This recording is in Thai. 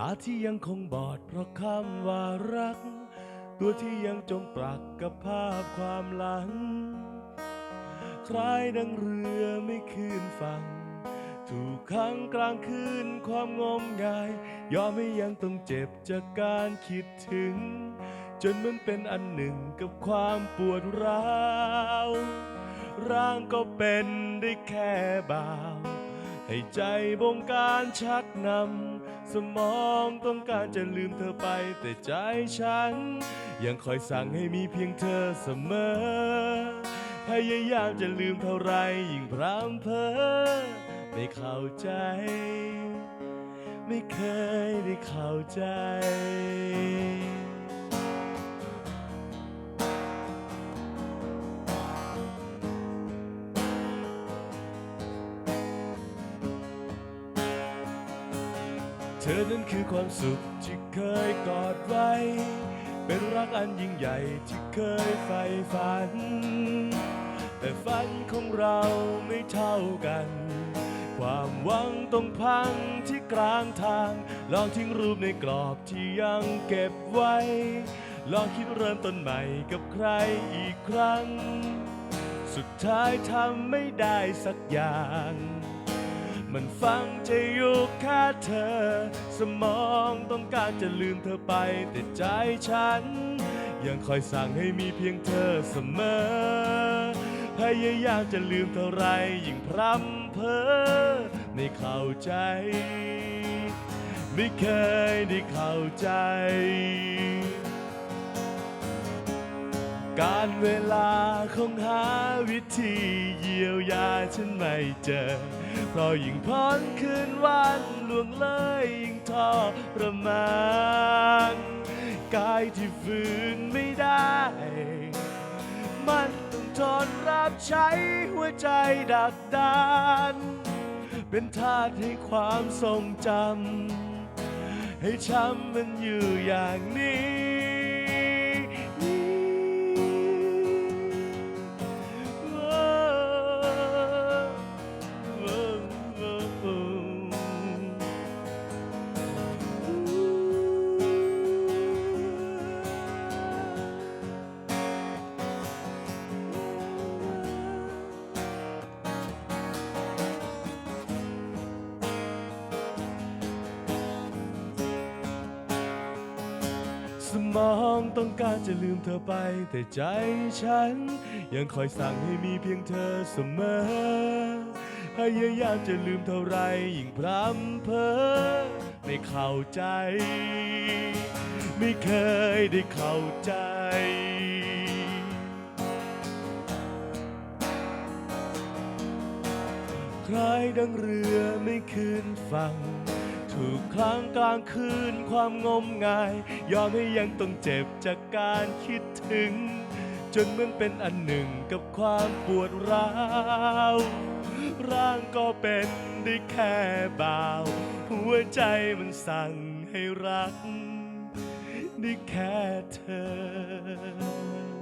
ตาที่ยังคงบอดเพราะคำว่ารัก ตัวที่ยังจมปลักกับภาพความหลัง คล้ายดังเรือไม่คืนฝั่งถูกขังกลางคืนความงมงาย ยอมให้ยังต้องเจ็บจากการคิดถึง จนมันเป็นอันหนึ่งกับความปวดร้าว ร่างก็เป็นได้แค่บ่าว ให้ใจบงการชักนำ สมองต้องการจะลืมเธอไป แต่ใจฉัน ยังคอยสั่งให้มีเพียงเธอเสมอ พยายามจะลืมเท่าไรยิ่งพรำเพอไม่เข้าใจ ไม่เคยได้เข้าใจ อนั้นคือความสุขที่เคยกอดไว้ เป็นรักอันยิ่งใหญ่ที่เคยใฝ่ฝัน แต่ฝันของเราไม่เท่ากัน ความหวังต้องพังที่กลางทาง ลองทิ้งรูปในกรอบที่ยังเก็บไว้ ลองคิดเริ่มต้นใหม่กับใครอีกครั้ง สุดท้ายทำไม่ได้สักอย่าง มันฟังจะอยู่แค่เธอ สมองต้องการจะลืมเธอไป แต่ใจฉัน ยังคอยสั่งให้มีเพียงเธอเสมอ พยายามจะลืมเท่าไรยิ่งพรำเพอไม่เข้าใจ ไม่เคยได้เข้าใจ การเวลาคงหาวิธีเยียวยาฉันไม่เจอ เพราะยิ่งพ้นคืนวันล่วงเลยยิ่งทรมานกายที่ฝืนไม่ได้ มันต้องทนรับใช้หัวใจดักดานเป็นทาสให้ความทรงจำให้ช้ำมันอยู่อย่างนี้ สมองต้องการจะลืมเธอไป แต่ใจฉัน ยังคอยสั่งให้มีเพียงเธอเสมอ พยายามจะลืมเท่าไรยิ่งพรำเพอไม่เข้าใจ ไม่เคยได้เข้าใจคล้ายดังเรือไม่คืนฝั่ง ถูกคลางกลางคืนความงมงาย ยอมให้ยังต้องเจ็บจากการคิดถึง จนมันเป็นอันหนึ่งกับความปวดร้าว ร่างก็เป็นได้แค่บ่าว หัวใจมันสั่งให้รัก ได้แค่เธอ